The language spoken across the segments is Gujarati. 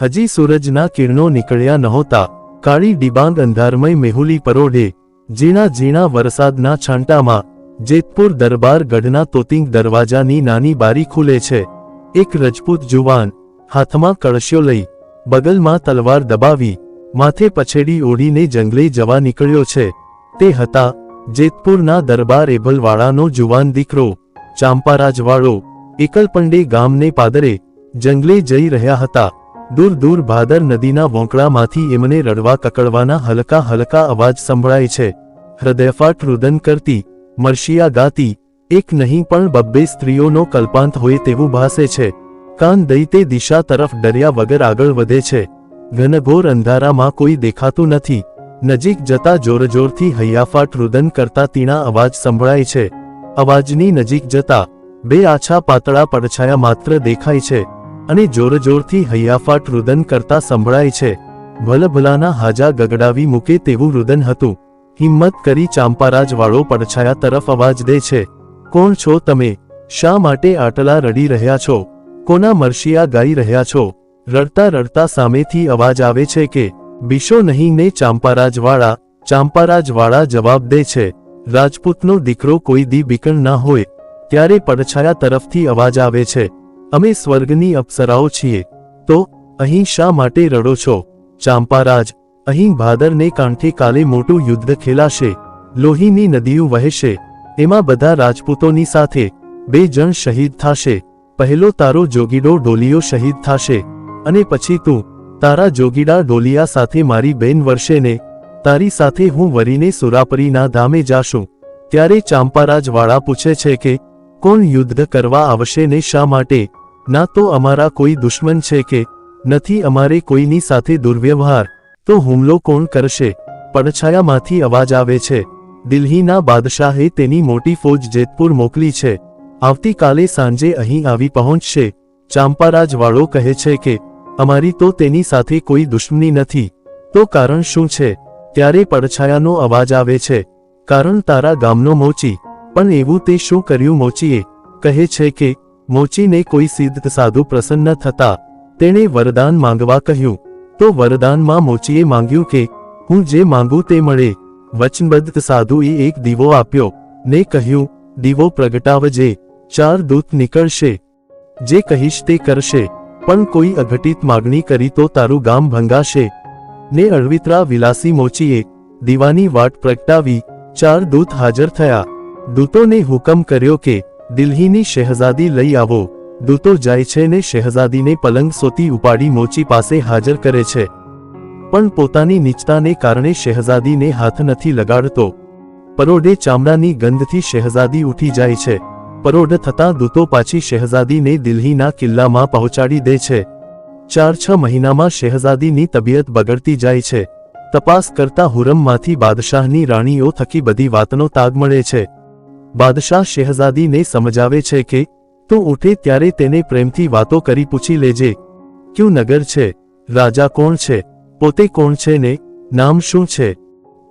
હજી સૂરજના કિરણો નીકળ્યા નહોતા. કાળી ડિબાંગ અંધારમય મેહુલી પરોઢે, ઝીણા ઝીણા વરસાદના છાંટામાં, જેતપુર દરબાર ગઢના તોતિંગ દરવાજાની નાની બારી ખુલે છે. એક રજપૂત જુવાન, હાથમાં કળશ્યો લઈ, બગલમાં તલવાર દબાવી, માથે પછેડી ઓઢીને જંગલે જવા નીકળ્યો છે. તે હતા, જેતપુરના દરબાર એભલવાળાનો જુવાન દીકરો, ચાંપારાજવાળો, એકલપંડે ગામને પાદરે, જંગલે જઈ રહ્યા હતા. દૂર દૂર ભાદર નદીના વોંકળામાંથી એમને રડવા કકડવાના હલકા હલકા અવાજ સંભળાય છે. હૃદયફાટ રુદન કરતી, મરશિયા ગાતી, એક નહીં પણ બબ્બે સ્ત્રીઓનો કલ્પાંત હોય તેવું ભાસે છે. કાન દઈ દિશા તરફ ડર્યા વગર આગળ વધે છે. ઘનઘોર અંધારામાં કોઈ દેખાતું નથી. નજીક જતા જોરજોરથી હૈયાફાટ રુદન કરતા તીણા અવાજ સંભળાય છે. અવાજની નજીક જતા, બે આછા પાતળા પડછાયા માત્ર દેખાય છે. અને જોરજોરથી હૈયાફાટ રુદન કરતા સંભળાય છે. ભલભલાના હાજા ગગડાવી મૂકે તેવું રુદન હતું. હિંમત કરી ચાંપારાજવાળો પડછાયા તરફ અવાજ દે છે. કોણ છો તમે? શા માટે આટલા રડી રહ્યા છો? કોના મરશિયા ગાઈ રહ્યા છો રડતા રડતા સામેથી અવાજ આવે છે કે, બિશો નહીં ને ચાંપારાજવાળા ચાંપારાજવાળા જવાબ દે છે. રાજપૂતનો દીકરો કોઈ દી બીકણ ના હોય. ત્યારે પડછાયા તરફથી અવાજ આવે છે. અમે સ્વર્ગની અપ્સરાઓ છીએ. તો, અહીં શા માટે રડો છો? ચાંપારાજ, અહીં ભાદરને કાંઠે કાલે મોટું યુદ્ધ ખેલાશે. લોહીની નદીઓ વહેશે. એમાં બધા રાજપૂતોની સાથે બે જણ શહીદ થાશે. પહેલો તારો જોગીડો ડોલિયો શહીદ થાશે. અને પછી તું, તારા જોગીડા ડોલિયા સાથે મારી બેન વર્ષેને તારી સાથે હું વરીને સુરાપરીના ધામે જાશું. ત્યારે ચાંપારાજવાળા પૂછે છે કે કોણ યુદ્ધ કરવા આવશે ને શા માટે? ના તો અમારા કોઈ દુશ્મન છે કે? નથી અમારે કોઈની સાથે દુર્વ્યવહાર. તો હુમલો કોણ કરશે? પડછાયામાંથી અવાજ આવે છે. દિલ્હીના બાદશાહે તેની મોટી ફોજ જેતપુર મોકલી છે. આવતીકાલે સાંજે અહીં આવી પહોંચશે. ચાંપારાજવાળો કહે છે કે, અમારી તો તેની સાથે કોઈ દુશ્મની નથી. તો કારણ શું છે? ત્યારે પડછાયાનો અવાજ આવે છે. કારણ તારા ગામનો મોચી. પણ એવું તે શું કર્યું મોચીએ? કહે છે કે, મોચીને કોઈ સિદ્ધ સાધુ પ્રસન્ન થતા, તેણે વરદાન માંગવા કહ્યું. તો વરદાનમાં મોચીએ માંગ્યું કે, હું જે માંગુ તે મળે. વચનબદ્ધ સાધુએ એક દીવો આપ્યો, ને કહ્યું, દીવો પ્રગટાવજે, ચાર દૂત નીકળશે. જે કહીશ તે કરશે, પણ કોઈ અઘટિત માગણી કરી તો તારું ગામ ભંગાશે. ને અળવિતરા વિલાસી મોચીએ દીવાની વાટ પ્રગટાવી ચાર દૂત હાજર થયા. દૂતોને હુકમ કર્યો કે, દિલ્હીની શહેઝાદી લઈ આવો. દૂતો જાય છે ને શહેઝાદીને પલંગ સોતી ઉપાડી મોચી પાસે હાજર કરે છે. પણ પોતાની નીચતાને કારણે શહેઝાદીને હાથ નથી લગાડતો. પરોઢે ચામડાની ગંધથી શહેઝાદી ઉઠી જાય છે. પરોઢ થતાં દૂતો પાછી શહેઝાદીને દિલ્હીના કિલ્લામાં પહોંચાડી દે છે. ચાર છ મહિનામાં શહેઝાદીની તબિયત બગડતી જાય છે. તપાસ કરતા હુરમમાંથી બાદશાહની રાણીઓ થકી બધી વાતનો તાગ મળે છે. બાદશાહ શહેઝાદીને સમજાવે છે કે, તું ઉઠે ત્યારે તેને પ્રેમથી વાતો કરી પૂછી લેજે. ક્યું નગર છે? રાજા કોણ છે? પોતે કોણ છે ને? નામ શું છે?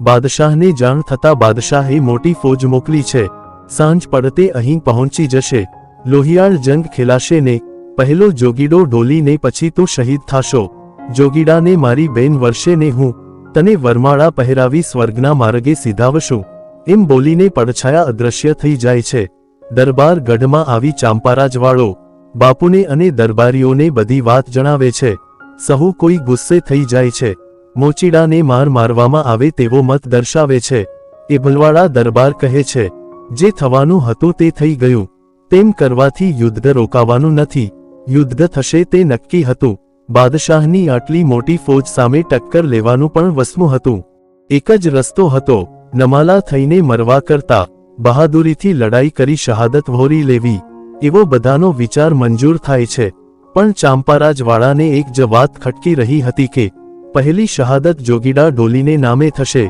બાદશાહને જાણ થતા બાદશાહે મોટી ફોજ મોકલી છે. સાંજ પડતે અહીં પહોંચી જશે. લોહિયાળ જંગ ખેલાશે ને. પહેલો જોગીડો ઢોલીને પછી તું શહીદ થાશો. જોગીડાને મારી બેન વર્ષે ને હું. તને વરમાળા પહેરાવી સ્વર્ગના માર્ગે સીધાવશું. એમ બોલીને પડછાયા અદ્રશ્ય થઈ જાય છે. દરબાર ગઢમાં આવી ચાંપારાજવાળો બાપુને અને દરબારીઓને બધી વાત જણાવે છે. સહુ કોઈ ગુસ્સે થઈ જાય છે. મોચીડાને માર મારવામાં આવે તેવો મત દર્શાવે છે. એ ભલવાળા દરબાર કહે છે, જે થવાનું હતું તે થઈ ગયું. તેમ કરવાથી યુદ્ધ રોકાવાનું નથી. યુદ્ધ થશે તે નક્કી હતું. બાદશાહની આટલી મોટી ફોજ સામે ટક્કર લેવાનું પણ વસમું હતું. એક જ રસ્તો હતો. નમાલા થઈને મરવા કરતા બહાદુરીથી લડાઈ કરી શહાદત વહોરી લેવી, એવો બધાનો વિચાર મંજૂર થાય છે. પણ ચાંપારાજવાળાને એક જ વાત ખટકી રહી હતી કે, પહેલી શહાદત જોગીડા ડોલીને નામે થશે.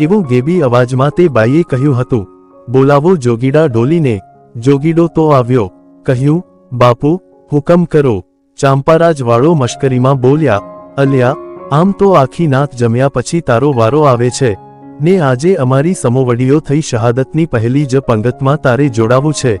એવું ગેબી અવાજમાં તે બાઈએ કહ્યું હતું. બોલાવો જોગીડા ડોલીને. જોગીડો તો આવ્યો, કહ્યું, બાપુ, હુકમ કરો. ચાંપારાજવાળો મશ્કરીમાં બોલ્યા, અલ્યા, આમ તો આખી નાથ જમ્યા પછી તારો વારો આવે છે. ને આજે અમારી સમોવડીઓ થઈ શહાદતની પહેલી જ પંગતમાં તારે જોડાવું છે.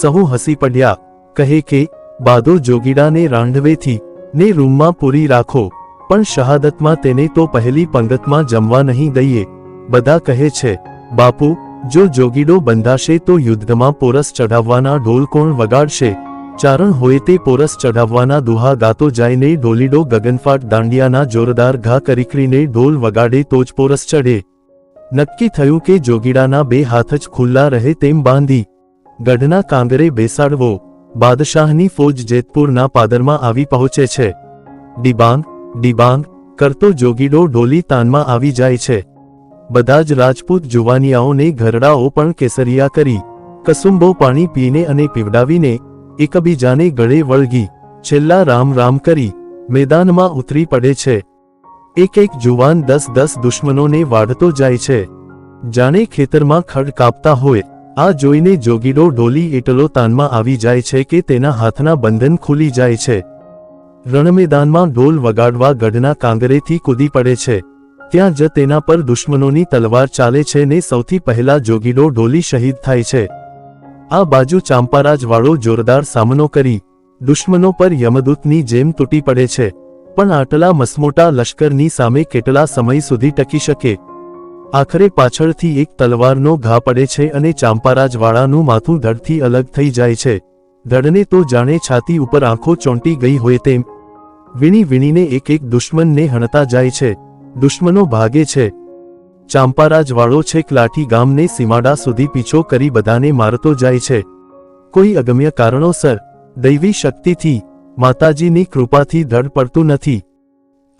સહુ હસી પડ્યા, કહે કે, બાદો જોગીડાને રાંઢવેથી, ને રૂમમાં પૂરી રાખો, પણ શહાદતમાં તેને તો પહેલી પંગતમાં જમવા નહીં દઈએ. બધા કહે છે, બાપુ, જો જોગીડો બંધાશે તો યુદ્ધમાં પોરસ ચઢાવવાના ઢોલ કોણ વગાડશે? ચારણ હોય તે પોરસ ચઢાવવાના દુહા ગાતો જાયને ઢોલીડો ગગનફાટ દાંડિયાના જોરદાર ઘા કરીકરીને ઢોલ વગાડે તો જ પોરસ ચઢે. નક્કી થયું કે જોગીડાના બે હાથ જ ખુલ્લા રહે તેમ બાંધી ગઢના કાંગરે બેસાડવો બાદશાહની ફોજ જેતપુરના પાદરમાં આવી પહોંચે છે. ડિબાંગ ડિબાંગ કરતો જોગીડો ઢોલી તાનમાં આવી જાય છે. બધા જ રાજપૂત જુવાનિયાઓને ઘરડાઓ પણ કેસરિયા કરી, કસુંબો પાણી પીને અને પીવડાવીને એકબીજાને ગળે વળગી, છેલ્લા રામ રામ કરી મેદાનમાં ઉતરી પડે છે. એક એક જુવાન દસ દસ દુશ્મનોને વાઢતો જાય છે. જાણે ખેતરમાં ખડ કાપતા હોય. આ જોઈને જોગીડો ઢોલી એટલો તાનમાં આવી જાય છે કે તેના હાથના બંધન ખુલી જાય છે. રણમેદાનમાં ઢોલ વગાડવા ગઢના કાંગરેથી કૂદી પડે છે. ત્યાં જ તેના પર દુશ્મનોની તલવાર ચાલે છે ને સૌથી પહેલા જોગીડો ઢોલી શહીદ થાય છે. આ બાજુ ચાંપારાજવાળો જોરદાર સામનો કરી. દુશ્મનો પર યમદૂતની જેમ તૂટી પડે છે. પણ આટલા મસમોટા લશ્કરની સામે કેટલા સમય સુધી ટકી શકે? આખરે પાછળથી એક તલવારનો ઘા પડે છે અને ચાંપારાજવાળાનું માથું ધડથી અલગ થઈ જાય છે. ધડને તો જાણે છાતી ઉપર આંખો ચોંટી ગઈ હોય તેમ. વીણી વીણીને એક એક દુશ્મનને હણતા જાય છે. દુશ્મનો ભાગે છે. ચાંપારાજવાળો છેક લાઠી ગામને સીમાડા સુધી પીછો કરી બધાને મારતો જાય છે. કોઈ અગમ્ય કારણોસર દૈવી શક્તિથી માતાજીની કૃપાથી ધડ પડતું નથી.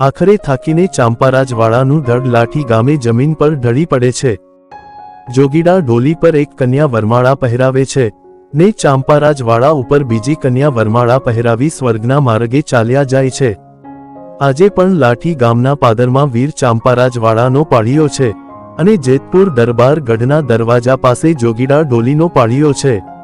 આખરે થાકીને ચાંપારાજવાળાનું ધડ લાઠી ગામે જમીન પર ઢળી પડે છે. જોગીડા ઢોલી પર એક કન્યા વરમાળા પહેરાવે છે. ને ચાંપારાજવાળા ઉપર બીજી કન્યા વરમાળા પહેરાવી સ્વર્ગના માર્ગે ચાલ્યા જાય છે. આજે પણ લાઠી ગામના પાદરમાં વીર ચાંપારાજવાળાનો પાળીયો છે અને જેતપુર દરબાર ગઢના દરવાજા પાસે જોગીડા ડોલીનો પાળીયો છે.